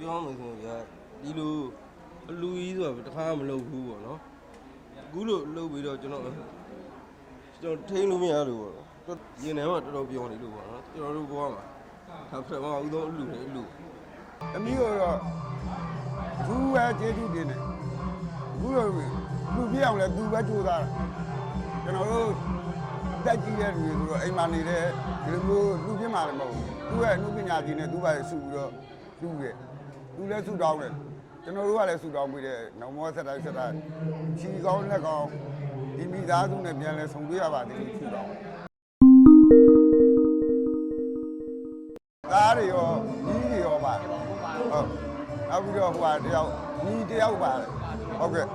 ပြောမှဆိုရင်ဗျာဒီလိုအလူကြီးဆိုတာတစ်ခါမှမလုပ်ဘူးပေါ့နော်အခုလို့လုပ်ပြီးတော့ကျွန်တော်ကျွန်တော်ထိန်းလို့မရလို့ပေါ့နော်တော်ရင်ထဲမှာတော်တော်ပြောနေလို့ပေါ့နော်ကျွန်တော်တို့ဘဝမှာဒါပထမဦးဆုံးအလူနဲ့အလူသမီးကတော့သူပဲကျေးဇူးတင်တယ်အခုတော့လူပြအောင်လဲသူပဲကြိုးစားတာကျွန်တော်တို့တက်ကြည့်တဲ့လူတွေဆိုတော့အိမ်မှာနေတဲ့ဒီလိုမျိုးလူပြမှာလည်းမဟုတ်ဘူးသူရဲ့အမှုပညာကြီးနဲ့သူပဲစုပြီးတော့လူရဲ့ သူလည်းစုတောင်းတယ်ကျွန်တော်တို့ကလည်းစုတောင်းပြီးတဲ့နောက်မောဆက်တိုင်းဆက်တိုင်းချီကောင်းလက်ကောင်းဒီမိသားစုနဲ့ပြန်လဲဆုံတွေ့ရပါသေးလို့စုတောင်းသားတွေရောကြီးတွေရောပါတယ်ဟုတ်နောက်ပြီးတော့ဟိုဟာတယောက်ညီတယောက်ပါတယ်ဟုတ်ကဲ့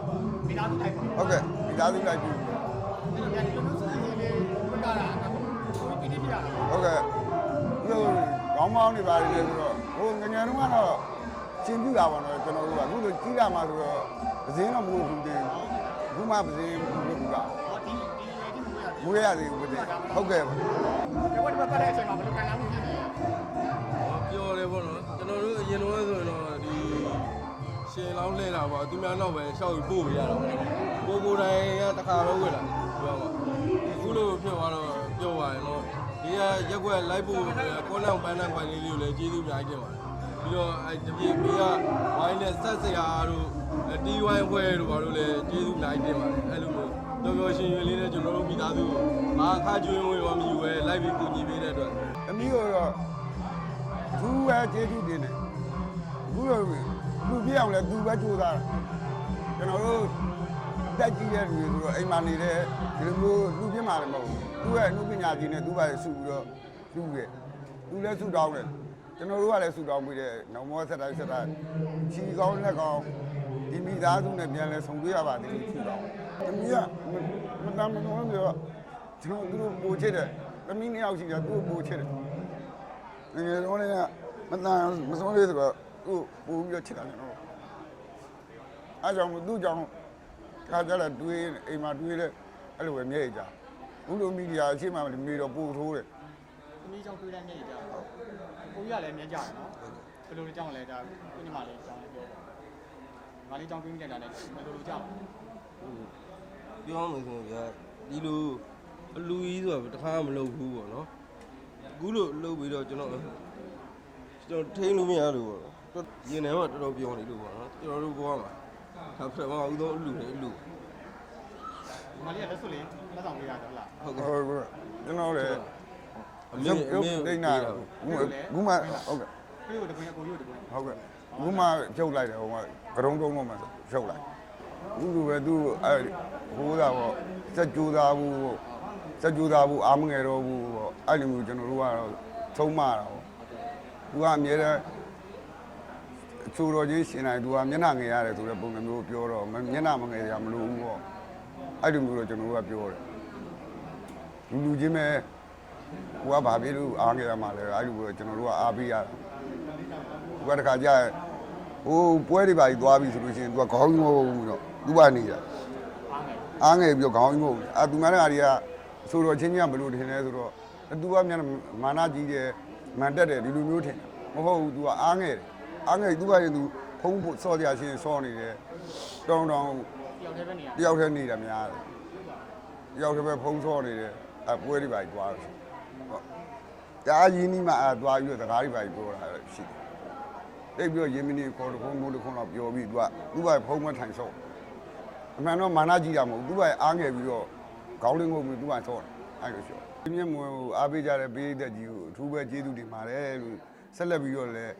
မိသားစုတိုင်းပေါ့ဟုတ်ကဲ့မိသားစုလိုက်ပြီဒီလိုမျိုးဒီလိုဆိုရင်လေဘက်ကတာအခုဒီနေ့ပြရတာဟုတ်ကဲ့ဒီလိုကောင်းမောင်းနေပါတယ်လေဆိုတော့ဟိုငငယ်တုန်းကတော့ ရှင်းပြတာပါတော့ကျွန်တော်တို့ကအခုလိုကြီးလာမှဆိုတော့ပစင်းတော့မဟုတ်ဘူးတင်အခုမှပစင်းဘူးဘူးကဟောဒီဒီရွယ်ဒီကိုရတယ်မွေးရသေးဘူးတင်ဟုတ်ကဲ့ပါဒီဘက်ဒီဘက်တဲ့အချိန်မှာဘယ်လိုခံစားမှုဖြစ်နေလဲပြောတယ်ပေါ့နော်ကျွန်တော်တို့အရင်တော့ဆိုရင်တော့ဒီရှင်လောင်းလှဲတာပေါ့သူများတော့ပဲရှောက်ပြီးပို့ပေးရတာပေါ့ကိုကိုယ်တိုင်ကတစ်ခါတော့ဝယ်လာပြောပါအခုလို့ဖြစ်သွားတော့ပြောပါရင်တော့ဒီကရက်ွက်လိုက်ဖို့ကောလောင်ပန်းတဲ့ခွန်လေးလေးကိုလည်းကျေးဇူးအများကြီးတင်ပါတယ် ပြီးတော့အဲတပြေမေကဝိုင်းနဲ့ဆက်စရာတို့တီဝိုင်းဖွဲတို့ဘာလို့လဲကျေးဇူးအများကြီးတင်ပါတယ်အဲ့လိုမျိုးပျော်ပျော်ရွှင်ရွှင်လေးနဲ့ကျွန်တော်တို့မိသားစုကိုဘာအခကျွေးဝေရောမယူပဲလိုက်ပြီးကူညီပေးတဲ့အတွက်သမီးကတော့သူပဲကျေးဇူးတင်တယ်အခုတော့လူပြအောင်လဲသူပဲကြိုးစားတာကျွန်တော်တို့တက်ကြည့်တဲ့လူတွေဆိုတော့အိမ်မှာနေတဲ့ဒီလိုမျိုးလူပြမှာလည်းမဟုတ်ဘူးသူရဲ့အမှုပညာကြီးနဲ့သူပဲစုပြီးတော့လူရဲ့သူလည်းစုတောင်းတယ် ကျွန်တော်တို့ကလည်းစုတောင်းပြီးတဲ့နောက်မောဆက်တိုင်းဆက်တိုင်းချီကောင်းလက်ကောင်းဒီမိသားစုနဲ့ပြန်လဲဆုံတွေ့ရပါသေးလို့စုတောင်းသမီးကမတမ်းမလို့ပြောကျွန်တော်တို့ပို့ချစ်တယ်သမီးနှစ်ယောက်ရှိတယ်သူ့ကိုပို့ချစ်တယ်ငယ်ငယ်တော့လည်းမတန်မဆုံးလေးဆိုတော့သူ့ပို့ပြီးတော့ချစ်တာကျွန်တော်အားကြောင့်သူ့ကြောင့်ခါကြလာတွေးအိမ်မှာတွေးလဲအဲ့လိုပဲမြဲကြဘူးလိုမီဒီယာအရှိမှမေတော့ပို့ထိုးတယ် သမီးကြောင့်တွေးတဲ့နေ့ကြာကိုကြီးကလည်းမြဲကြတယ်နော်ဘယ်လိုလဲကြောင်းလဲဒါကိုညီမလေးကြောင်းလည်းပြောပါငါလေးကြောင်းတွေးမိတဲ့တာလည်းဘယ်လိုလိုကြောင်းပြောမှဆိုရင်ဗျာဒီလိုအလူကြီးဆိုတာတစ်ခါမှမလုပ်ဘူးပေါ့နော်အခုလို့လုပ်ပြီးတော့ကျွန်တော်ကျွန်တော်ထိန်းလို့မရလို့ပေါ့နော်တော်ရင်ထဲမှာတော်တော်ပြောနေလို့ပေါ့နော်ကျွန်တော်တို့ဘဝမှာဒါပထမဦးဆုံးအလူနဲ့အလူဒီမလေးကလက်စွပ်လေးလက်ဆောင်ပေးရတယ်ဟုတ်လားဟုတ်ကဲ့ဟုတ်ကဲ့ကျွန်တော်လည်းအမေ ရုပ်အရုပ်မေဒိနာဘူးဘူးမဟုတ်ကဲ့ပြေကိုတပွင့်အကိုကြီးကိုတပွင့်ဟုတ်ကဲ့ဘူးမဖြုတ်လိုက်တယ်ဟိုကကရုံးတုံးတော့မှဖြုတ်လိုက်ဘူးလူပဲသူအဲဟိုးတာပေါ့စက်ကြိုးသားဘူးစက်ကြိုးသားဘူးအာမငယ်တော့ဘူးပေါ့အဲ့လိုမျိုးကျွန်တော်တို့ကတော့သုံးမတာပေါ့သူကအမြဲတမ်းအချိုတော်ကြီးရှင်နိုင်သူကမျက်နှာငယ်ရတယ်ဆိုတဲ့ပုံစံမျိုးပြောတော့မျက်နှာမငယ်ရမလို့ဘူးပေါ့အဲ့လိုမျိုးတော့ကျွန်တော်တို့ကပြောတယ်လူလူချင်းပဲ ကိုကဘာဖြစ်လို့အားငယ်ရမှာလဲအဲ့လိုပဲကျွန်တော်တို့ကအားပေးရတာသူကတခါကြာဟိုပွဲတွေပါကြီးသွားပြီဆိုလို့ရှိရင်သူကခေါင်းကြီးမဟုတ်ဘူးတော့သူကနေတာအားငယ်အားငယ်ပြီးတော့ခေါင်းကြီးမဟုတ်ဘူးအာသူမနဲ့အားတွေကအဆိုတော်ချင်းချင်းကဘလို့ထင်လဲဆိုတော့သူကမျက်နှာမာနကြီးတယ်မန်တက်တယ်ဒီလိုမျိုးထင်တယ်မဟုတ်ဘူးသူကအားငယ်တယ်အားငယ်သူကရင်သူဖုံးဖို့စော်ကြရှင်းစော်နေတယ်တောင်းတောင်းတယောက်တည်းပဲနေရတယောက်တည်းနေတာများတယ်တယောက်တည်းပဲဖုံးစော်နေတယ်အပွဲတွေပါကြီးသွားတယ်ဟုတ် တားရင်းနီးမှအဲသွားပြီးတော့တကားတွေပါကြီးပြောတာရှိတယ်တိတ်ပြီးတော့ရေမင်းကြီးခေါ်တခုံးမိုးတခုံးတော့ပြောပြီးသူကသူ့ဘာဖုံးမထိုင်ဆော့အမှန်တော့မာနကြီးတာမဟုတ်သူ့ဘာအားငယ်ပြီးတော့ခေါင်းလေးငုံပြီးသူ့ဘာဆော့အဲ့လိုပြောဒီမြင့်မွေကိုအားပေးကြတဲ့ပေးသက်ကြီးကိုအထူးပဲကျေးဇူးတင်ပါတယ်လို့ဆက်လက်ပြီးတော့လည်း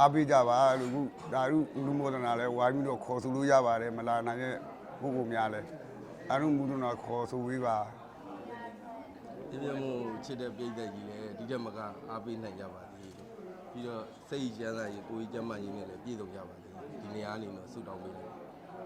အားပေးကြပါလို့ခုဒါရုလူမောဒနာလဲဝိုင်းပြီးတော့ခေါ်ဆိုလို့ရပါတယ်မလာနိုင်တဲ့ပုဂ္ဂိုလ်များလဲအရုမူဒနာခေါ်ဆိုဝေးပါ ဒီပြမို့ချစ်တဲ့ပြိတ္တကြီးလည်းဒီတက်မကအားပေးနိုင်ကြပါသေးပြီးတော့စိတ်ချမ်းသာရေးကိုယ်ကြီးကျမ်းမာရေးနဲ့လည်းပြည့်စုံကြပါသေးဒီနေရာအနေနဲ့ဆုတောင်းပေးတယ်